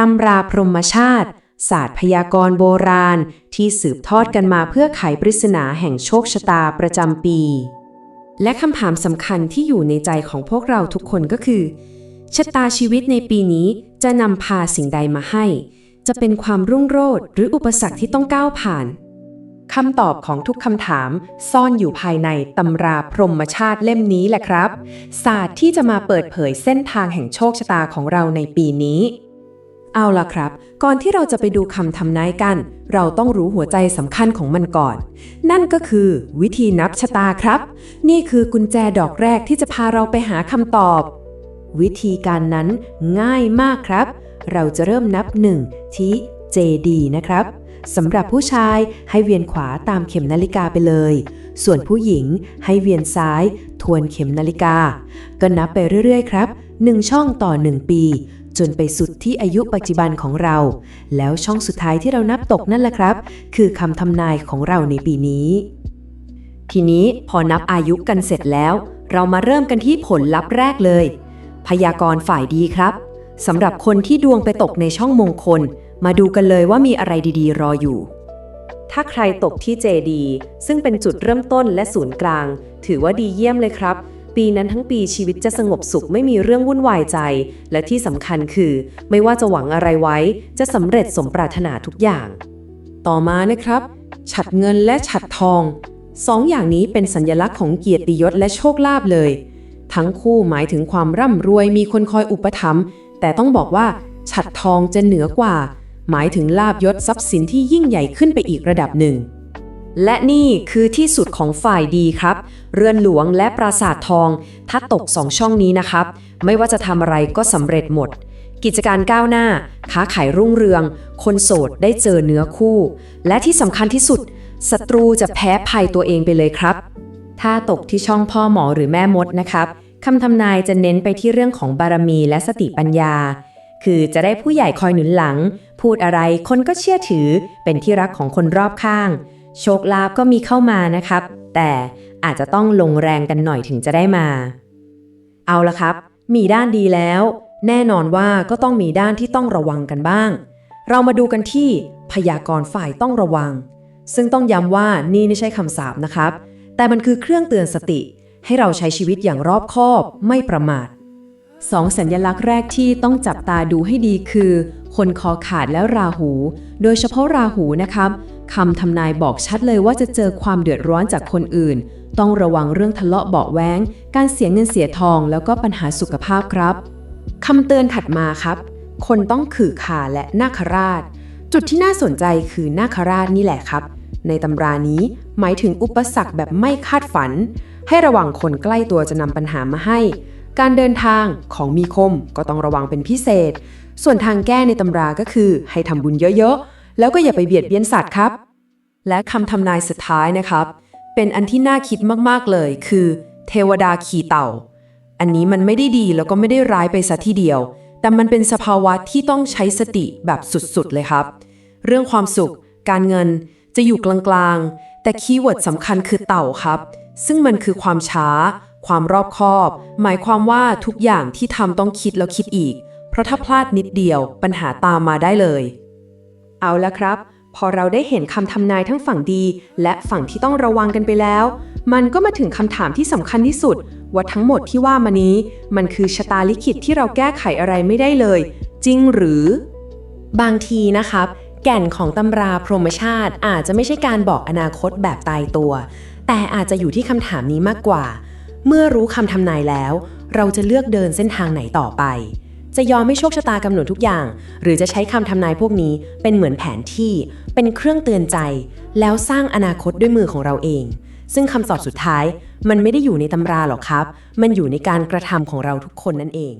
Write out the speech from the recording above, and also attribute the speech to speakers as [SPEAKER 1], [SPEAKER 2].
[SPEAKER 1] ตำราพรหมชาติ ศาสตร์พยากรณ์โบราณที่สืบทอดกันมาเพื่อไขปริศนาแห่งโชคชะตาประจำปี และคำถามสำคัญที่อยู่ในใจของพวกเราทุกคนก็คือ ชะตาชีวิตในปีนี้จะนำพาสิ่งใดมาให้ จะเป็นความรุ่งโรจน์หรืออุปสรรคที่ต้องก้าวผ่านคำตอบของทุกคำถามซ่อนอยู่ภายในตำราพรหมชาติเล่มนี้แหละครับ ศาสตร์ที่จะมาเปิดเผยเส้นทางแห่งโชคชะตาของเราในปีนี้ เอาล่ะครับ ก่อนที่เราจะไปดูคำทำนายกัน เราต้องรู้หัวใจสำคัญของมันก่อน นั่นก็คือ วิธีนับชะตาครับ นี่คือกุญแจดอกแรกที่จะพาเราไปหาคำตอบ วิธีการนั้นง่ายมากครับ เราจะเริ่มนับ1ที่ JD นะครับสำหรับผู้ชายให้เวียนขวาตามเข็มนาฬิกาไปเลย ส่วนผู้หญิงให้เวียนซ้าย ทวนเข็มนาฬิกา ก็นับไปเรื่อยๆ ครับ 1 ช่องต่อ 1 ปี จนไปสุดที่อายุปัจจุบันของเรา แล้วช่องสุดท้ายที่เรานับตกนั่นแหละครับ คือคำทำนายของเราในปีนี้ ทีนี้พอนับอายุกันเสร็จแล้ว เรามาเริ่มกันที่ผลลัพธ์แรกเลย พยากรณ์ฝ่ายดีครับสำหรับคนที่ดวงไปตกในช่องมงคล มาดูกันเลยว่ามีอะไรดีๆ รออยู่ ถ้าใครตกที่เจดีซึ่งเป็นจุดเริ่มต้นและศูนย์กลาง ถือว่าดีเยี่ยมเลยครับ ปีนั้นทั้งปีชีวิตจะสงบสุขไม่มีเรื่องวุ่นวายใจ และที่สำคัญคือ ไม่ว่าจะหวังอะไรไว้ จะสำเร็จสมปรารถนาทุกอย่าง ต่อมานะครับฉัดเงินและฉัดทองสองอย่างนี้เป็นสัญลักษณ์ของเกียรติยศและโชคลาภเลย ทั้งคู่หมายถึงความร่ำรวยมีคนคอยอุปถัมภ์แต่ต้องบอกว่าฉัดทองจะเหนือกว่า หมายถึงลาบยศทรัพย์สินที่ยิ่งใหญ่ขึ้นไปอีกระดับหนึ่ง และนี่คือที่สุดของฝ่ายดีครับ เรือนหลวงและปราสาททอง ถ้าตกสองช่องนี้นะครับ ไม่ว่าจะทำอะไรก็สำเร็จหมด กิจการก้าวหน้า ค้าขายรุ่งเรือง คนโสดได้เจอเนื้อคู่ และที่สำคัญที่สุดศัตรูจะแพ้ภัยตัวเองไปเลยครับ ถ้าตกที่ช่องพ่อหมอหรือแม่มดนะครับคำทำนายจะเน้นไปที่เรื่องของบารมีและสติปัญญา คือจะได้ผู้ใหญ่คอยหนุนหลัง พูดอะไรคนก็เชื่อถือ เป็นที่รักของคนรอบข้าง โชคลาภก็มีเข้ามานะครับ แต่อาจจะต้องลงแรงกันหน่อยถึงจะได้มา เอาละครับ มีด้านดีแล้ว แน่นอนว่าก็ต้องมีด้านที่ต้องระวังกันบ้าง เรามาดูกันที่พยากรณ์ฝ่ายต้องระวัง ซึ่งต้องย้ำว่านี่ไม่ใช่คำสาปนะครับ แต่มันคือเครื่องเตือนสติ ให้เราใช้ชีวิตอย่างรอบคอบไม่ประมาท สองสัญลักษณ์แรกที่ต้องจับตาดูให้ดีคือ คนคอขาดและราหู โดยเฉพาะราหูนะครับคำทำนายบอกชัดเลยว่าจะเจอความเดือดร้อนจากคนอื่น ต้องระวังเรื่องทะเลาะเบาะแว้ง การเสียเงินเสียทอง แล้วก็ปัญหาสุขภาพครับคำเตือนถัดมาครับ คนต้องขือขาและนาคราช จุดที่น่าสนใจคือนาคราชนี่แหละครับ ในตำรานี้หมายถึงอุปสรรคแบบไม่คาดฝัน ให้ระวังคนใกล้ตัวจะนำปัญหามาให้ การเดินทางของมีคมก็ต้องระวังเป็นพิเศษ ส่วนทางแก้ในตำราก็คือ ให้ทำบุญเยอะๆ แล้วก็อย่าไปเบียดเบียนสัตว์ครับ และคำทำนายสุดท้ายนะครับ เป็นอันที่น่าคิดมากๆเลยคือ เทวดาขี่เต่า อันนี้มันไม่ได้ดีแล้วก็ไม่ได้ร้ายไปซะทีเดียว แต่มันเป็นสภาวะที่ต้องใช้สติแบบสุดๆเลยครับ เรื่องความสุข การเงินจะอยู่กลางๆ แต่คีย์เวิร์ดสำคัญคือเต่าครับ ซึ่งมันคือความช้า ความรอบคอบ หมายความว่าทุกอย่างที่ทำต้องคิดแล้วคิดอีก เพราะถ้าพลาดนิดเดียวปัญหาตามมาได้เลย เอาละครับ พอเราได้เห็นคำทำนายทั้งฝั่งดี และฝั่งที่ต้องระวังกันไปแล้ว มันก็มาถึงคำถามที่สำคัญที่สุด ว่าทั้งหมดที่ว่ามานี้ มันคือชะตาลิขิตที่เราแก้ไขอะไรไม่ได้เลย จริงหรือ บางทีนะครับ แก่นของตำราพรหมชาติอาจจะไม่ใช่การบอกอนาคตแบบตายตัว แต่อาจจะอยู่ที่คำถามนี้มากกว่า เมื่อรู้คำทำนายแล้ว เราจะเลือกเดินเส้นทางไหนต่อไป จะยอมให้โชคชะตากำหนดทุกอย่าง หรือจะใช้คำทำนายพวกนี้เป็นเหมือนแผนที่ เป็นเครื่องเตือนใจ แล้วสร้างอนาคตด้วยมือของเราเอง ซึ่งคำตอบสุดท้าย มันไม่ได้อยู่ในตำราหรอกครับ มันอยู่ในการกระทำของเราทุกคนนั่นเอง